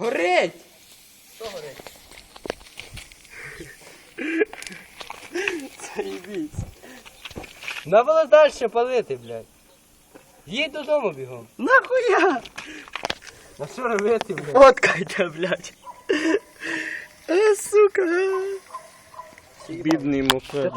Горить! Що горить? Заїбіться. Треба було далі палити, блядь. Їдь додому бігом. Нахуя? На що робити, блядь? Фоткайте, блядь. Е, сука. Бідний мокрий.